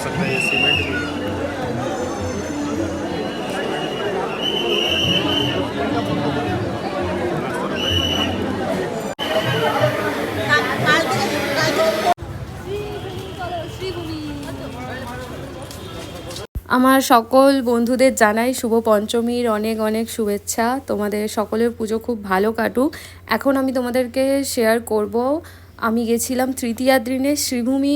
सकता है ये सीमेंट भी है। আমার সকল বন্ধুদের জানাই শুভ পঞ্চমীর অনেক অনেক শুভেচ্ছা তোমাদের সকলের পুজো খুব ভালো কাটুক এখন আমি তোমাদেরকে শেয়ার করব আমি গেছিলাম তৃতীয়ার দিনে শ্রীভূমি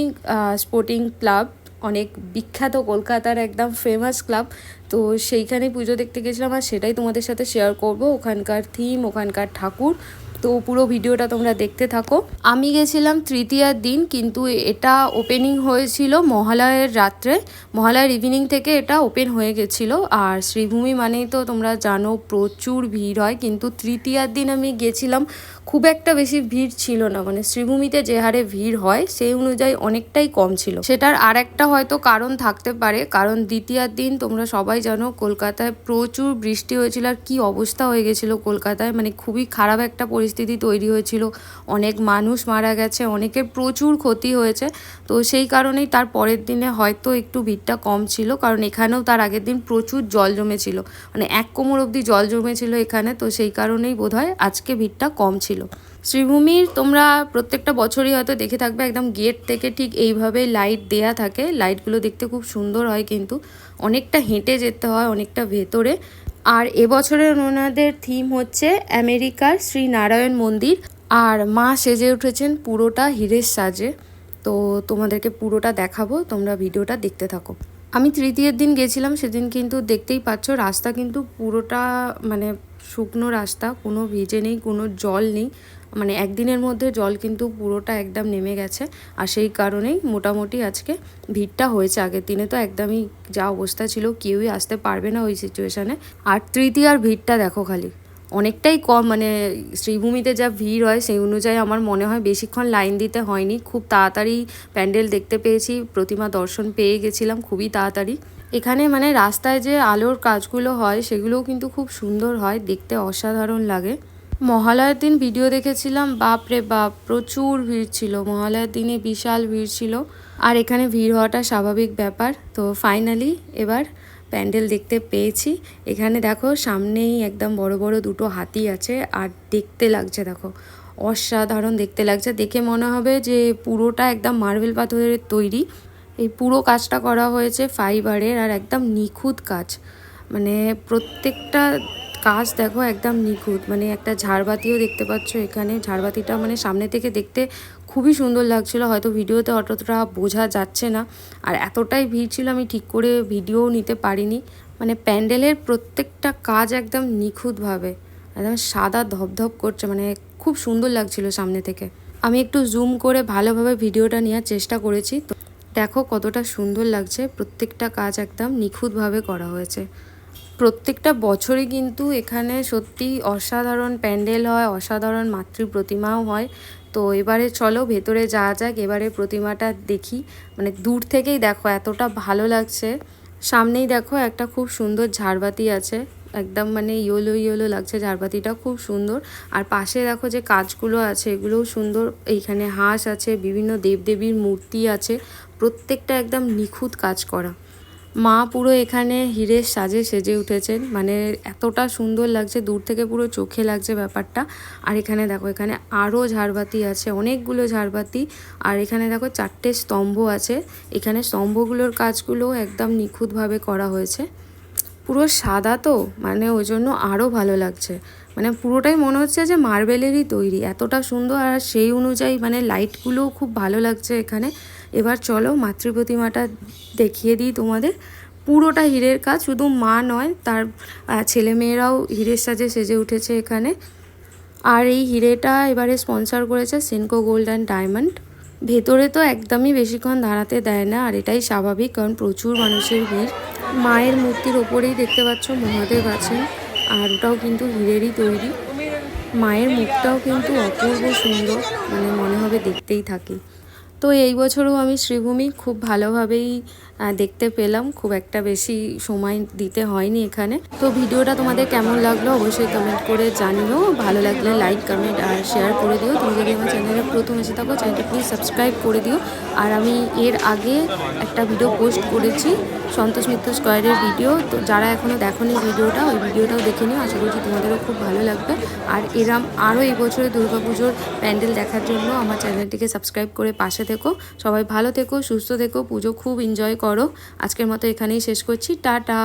স্পোর্টিং ক্লাব অনেক বিখ্যাত কলকাতার একদম ফেমাস ক্লাব তো সেইখানে পুজো দেখতে গেছিলাম আর সেটাই তোমাদের সাথে শেয়ার করব। ওখানকার থিম ওখানকার ঠাকুর তো পুরো ভিডিওটা তোমরা দেখতে থাকো। আমি গেছিলাম তৃতীয়ার দিন, কিন্তু এটা ওপেনিং হয়েছিল মহালয়ের রাত্রে। মহালয়ের ইভিনিং থেকে এটা ওপেন হয়ে গেছিল। আর শ্রীভূমি মানেই তো তোমরা জানো প্রচুর ভিড় হয়, কিন্তু তৃতীয়ার দিন আমি গেছিলাম, খুব একটা বেশি ভিড় ছিল না। মানে শ্রীভূমিতে যে হারে ভিড় হয়, সেই অনুযায়ী অনেকটাই কম ছিল। সেটার আর একটা হয়তো কারণ থাকতে পারে, কারণ দ্বিতীয়ার দিন তোমরা সবাই জানো কলকাতায় প্রচুর বৃষ্টি হয়েছিল। আর কি অবস্থা হয়ে গেছিল কলকাতায়? মানে খুবই খারাপ একটা পরিস্থিতি তৈরি হয়েছিল। অনেক মানুষ মারা গেছে, অনেকের প্রচুর ক্ষতি হয়েছে। তো সেই কারণেই তার পরের দিনে হয়তো একটু ভিড়টা কম ছিল, কারণ এখানেও তার আগের দিন প্রচুর জল জমেছিল। মানে এক কোমর অবধি জল জমেছিল এখানে, তো সেই কারণেই বোধহয় আজকে ভিড়টা কম ছিল। শ্রীভূমির তোমরা প্রত্যেকটা বছরই হয়তো দেখে থাকবে, একদম গেট থেকে ঠিক এইভাবে লাইট দেয়া থাকে। লাইটগুলো দেখতে খুব সুন্দর হয় কিন্তু। অনেকটা হেঁটে যেতে হয়, অনেকটা ভেতরে। আর এবছরের ওনাদের থিম হচ্ছে আমেরিকার শ্রী নারায়ণ মন্দির। আর মা সেজে উঠেছেন পুরোটা হীরের সাজে। তো তোমাদেরকে পুরোটা দেখাবো, তোমরা ভিডিওটা দেখতে থাকো। আমি তৃতীয়ের দিন গেছিলাম, সেদিন কিন্তু দেখতেই পাচ্ছ রাস্তা কিন্তু পুরোটা মানে শুকনো রাস্তা, কোনো ভিজে নেই, কোনো জল নেই। মানে একদিনের মধ্যে জল কিন্তু পুরোটা একদম নেমে গেছে আর সেই কারণেই মোটামুটি আজকে ভিড়টা হয়েছে। আগের দিনে তো একদমই যা অবস্থা ছিল, কেউই আসতে পারবে না ওই সিচুয়েশানে আর তৃতীয় আর ভিড়টা দেখো খালি। অনেকটাই কম মানে শ্রীভূমিতে যা ভিড় হয় সেই অনুযায়ী আমার মনে হয় বেশিক্ষণ লাইন দিতে হয়নি। খুব তাড়াতাড়ি প্যান্ডেল দেখতে পেয়েছি, প্রতিমা দর্শন পেয়ে গেছিলাম খুবই তাড়াতাড়ি। এখানে মানে রাস্তায় যে আলোর কাজগুলো হয় সেগুলোও কিন্তু খুব সুন্দর হয়, দেখতে অসাধারণ লাগে। মহালয়ার দিন ভিডিও দেখেছিলাম বাপরে বাপ, প্রচুর ভিড় ছিল। মহালয়ার দিনে বিশাল ভিড় ছিল। আর এখানে ভিড় হওয়াটা স্বাভাবিক ব্যাপার। তো ফাইনালি এবার প্যান্ডেল দেখতে পেয়েছি। এখানে দেখো সামনেই একদম বড় বড় দুটো হাতি আছে আর দেখতে লাগছে দেখো। অসাধারণ দেখতে লাগছে। দেখে মনে হবে যে পুরোটা একদম মার্বেল পাথরের তৈরি। এই পুরো কাজটা করা হয়েছে ফাইবারের আর একদম নিখুঁত কাজ। মানে প্রত্যেকটা কাজ দেখো একদম নিখুঁত। মানে একটা ঝাড়বাতিও দেখতে পাচ্ছ এখানে। ঝাড়বাতিটা মানে সামনে থেকে দেখতে খুবই সুন্দর লাগছিল। হয়তো ভিডিওতে অতটা বোঝা যাচ্ছে না। আর এতটাই ভিড় ছিল আমি ঠিক করে ভিডিও নিতে পারিনি। মানে প্যান্ডেলের প্রত্যেকটা কাজ একদম নিখুঁতভাবে। একদম সাদা ধপধপ করছে। মানে খুব সুন্দর লাগছিল সামনে থেকে। আমি একটু জুম করে ভালোভাবে ভিডিওটা নেওয়ার চেষ্টা করেছি। তো দেখো কতটা সুন্দর লাগছে। প্রত্যেকটা কাজ একদম নিখুঁতভাবে করা হয়েছে। প্রত্যেকটা বছরই কিন্তু এখানে সত্যি অসাধারণ প্যান্ডেল হয়, অসাধারণ মাতৃ প্রতিমাও হয়। তো এবারে চলো ভেতরে যাওয়া যাক, এবারে প্রতিমাটা দেখি। মানে দূর থেকেই দেখো, এতটা ভালো লাগছে। সামনেই দেখো একটা খুব সুন্দর ঝাড়বাতি আছে। একদম মানে ইয়েলো ইয়েলো লাগছে ঝাড়বাতিটা, খুব সুন্দর। আর পাশে দেখো যে কাজগুলো আছে, এগুলোও সুন্দর। এইখানে হাঁস আছে, বিভিন্ন দেবদেবীর মূর্তি আছে। প্রত্যেকটা একদম নিখুঁত কাজ করা। মা পুরো এখানে হীরের সাজে সেজে উঠেছেন। মানে এতটা সুন্দর লাগছে, দূর থেকে পুরো চোখে লাগছে ব্যাপারটা। আর এখানে দেখো, এখানে আরও ঝাড়বাতি আছে, অনেকগুলো ঝাড়বাতি। আর এখানে দেখো, চারটে স্তম্ভ আছে। এখানে স্তম্ভগুলোর কাজগুলো একদম নিখুঁতভাবে করা হয়েছে। পুরো সাদা তো মানে ওই জন্য আরও ভালো লাগছে। মানে পুরোটাই মনে হচ্ছে যে মার্বেলেরই তৈরি, এতটা সুন্দর আর সেই অনুযায়ী মানে লাইটগুলোও খুব ভালো লাগছে এখানে। এবার চলো মাতৃ প্রতিমাটা দেখিয়ে দিই তোমাদের। পুরোটা হীরের কাজ, শুধু মা নয়, তার ছেলেমেয়েরাও হীরের সাজে সেজে উঠেছে এখানে। আর এই হিরেটা এবারে স্পন্সর করেছে সেনকো গোল্ড অ্যান্ড ডায়মন্ড। ভেতরে তো একদমই বেশিক্ষণ দাঁড়াতে দেয় না, আর এটাই স্বাভাবিক, কারণ প্রচুর মানুষের ভিড়। মায়ের মূর্তির ওপরেই দেখতে পাচ্ছ মহাদেব আছেন। আর ওটাও কিন্তু হীরেরই তৈরি। মায়ের মুখটাও কিন্তু অপূর্ব সুন্দর মানে মনে হবে দেখতেই থাকি। তো এই বছরও আমি শ্রীভূমি খুব ভালোভাবেই দেখতে পেলাম। খুব একটা বেশি সময় দিতে হয়নি এখানে। তো ভিডিওটা তোমাদের কেমন লাগল অবশ্যই কমেন্ট করে জানিও। ভালো লাগলে লাইক কমেন্ট আর শেয়ার করে দিও। তুমি যদি আমার চ্যানেলে প্রথম এসে থাকো চ্যানেলটা প্লিজ সাবস্ক্রাইব করে দিও। আর আমি এর আগে একটা ভিডিও পোস্ট করেছি, সন্তোষ মিত্র স্কোয়ারের ভিডিও তো যারা এখনও দেখোনি ভিডিওটা, ওই ভিডিওটাও দেখে নিও। আশা করছি তোমাদেরও খুব ভালো লাগবে। আর এরম আরও এই বছরে দুর্গাপুজোর প্যান্ডেল দেখার জন্য আমার চ্যানেলটিকে সাবস্ক্রাইব করে পাশে থেকো। সবাই ভালো থেকো, সুস্থ থেকো। পুজো খুব এনজয় করো। আজকের মতো এখানেই শেষ করছি। টাটা।